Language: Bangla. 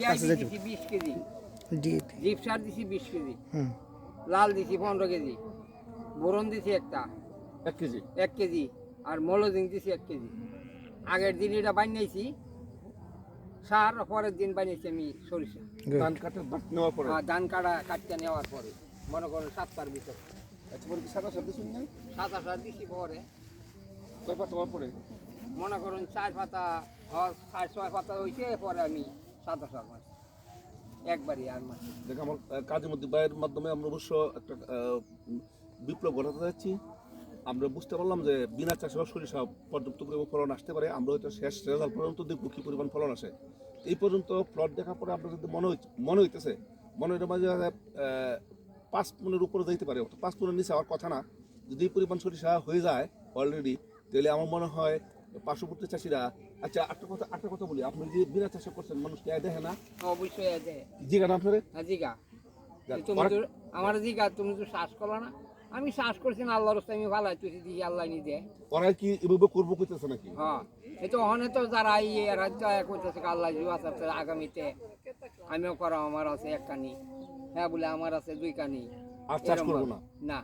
পেঁয়াজ দিছি বিশ কেজি। জিপ সার দিছি বিশ কেজি। লাল দিছি পনেরো কেজি। বোরন দিছি একটা। এক কেজি? এক কেজি। আর মলোজিং দিছি এক কেজি। আগের দিন এটা বানিয়েছি। সার পরের দিন বানিয়েছি আমি সরিষা। ধান কাটা নেওয়ার পরে? আর ধান কাটা কাটতে নেওয়ার পরে। মনে করেন সাতটার ভিতর। আচ্ছা পরে সাত আসার দিছি পরে। কয় পাতা পরে? মনে করুন চার পাতা হয় চার ছয় পাতা হয়েছে পরে আমি সাত আমার বাইরের মাধ্যমে আমরা অবশ্য একটা বিপ্লব ঘটাতে আমরা বুঝতে পারলাম যে বিনা সরিষা পর্যাপ্ত পরিমাণ ফলন আসতে পারে। আমরা শেষ পর্যন্ত দেখব পরিমাণ ফলন আসে। এই পর্যন্ত দেখার পরে যদি মনে মনে হইতেছে, মনে হইতে মাঝে পাঁচ উপরে যাইতে পারে। পাঁচ নিচে আমার কথা না। যদি পরিমাণ সরিষা হয়ে যায় অলরেডি তাহলে আমার মনে হয় পার্শ্ববর্তী চাষিরা আচ্ছা একটা কথা একটা কথা বলি। আপনি যে বিনা চাষে করছেন মানুষ কে দেখে না? অবশ্যই আছে জিগা না আপনারে? হ্যাঁ জিগা। আমার জিগা তুমি তো শ্বাস করো না। আমি শ্বাস করছি না আল্লাহর রাস্তায় আমি ভালো তুই দিই আল্লাহ নি দে। ওরা কি এভাবে করব কইতেছে নাকি? হ্যাঁ এই তো ওখানে তো যারা এই রাজ্য করতেছে আল্লাহ জিও আছে আগামীতে আমিও করা আমার আছে এক কানি। হ্যাঁ বলে আমার আছে দুই কানি। আর চাষ করব না? না।